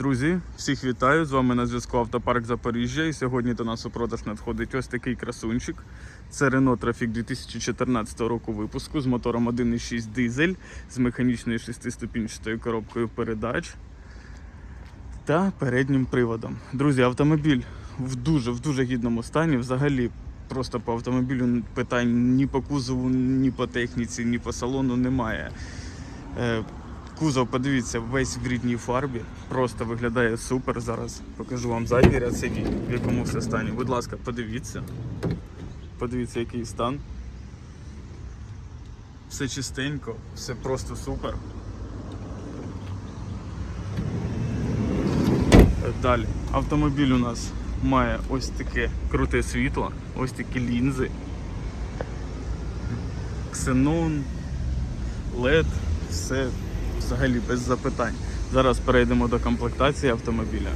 Друзі, всіх вітаю! З вами на зв'язку Автопарк Запоріжжя. І сьогодні до нас у продаж надходить ось такий красунчик. Це Renault Trafic 2014 року випуску з мотором 1.6 дизель, з механічною шестиступінчатою коробкою передач та переднім приводом. Друзі, автомобіль в дуже в дуже гідному стані. Взагалі, просто по автомобілю питань ні по кузову, ні по техніці, ні по салону немає. Кузов, подивіться, весь в рідній фарбі. Просто виглядає супер. Зараз покажу вам задній ряд сидінь, в якому все стані. Будь ласка, подивіться. Подивіться, який стан. Все чистенько, все просто супер. Далі. Автомобіль у нас має ось таке круте світло, ось такі лінзи. Ксенон, LED, все взагалі без запитань. Зараз перейдемо до комплектації автомобіля.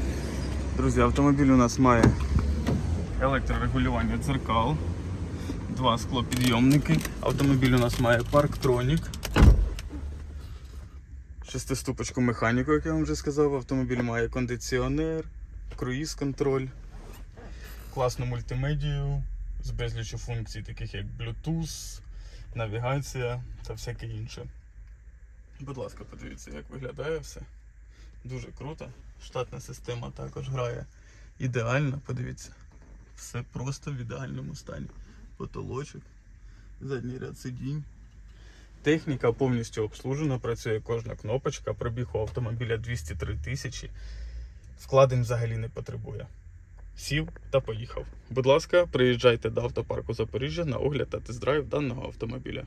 Друзі, автомобіль у нас має електрорегулювання дзеркал, два склопідйомники. Автомобіль у нас має парктронік. Шестиступочку механіку, як я вам вже сказав, автомобіль має кондиціонер, круїз-контроль, класну мультимедію з безлічю функцій, таких як Bluetooth, навігація та всяке інше. Будь ласка, подивіться, як виглядає все. Дуже круто. Штатна система також грає ідеально, подивіться. Все просто в ідеальному стані. Потолочок, задній ряд сидінь. Техніка повністю обслужена, працює кожна кнопочка, пробіг у автомобіля 203 тисячі. Вкладень взагалі не потребує. Сів та поїхав. Будь ласка, приїжджайте до автопарку Запоріжжя на огляд та тест-драйв даного автомобіля.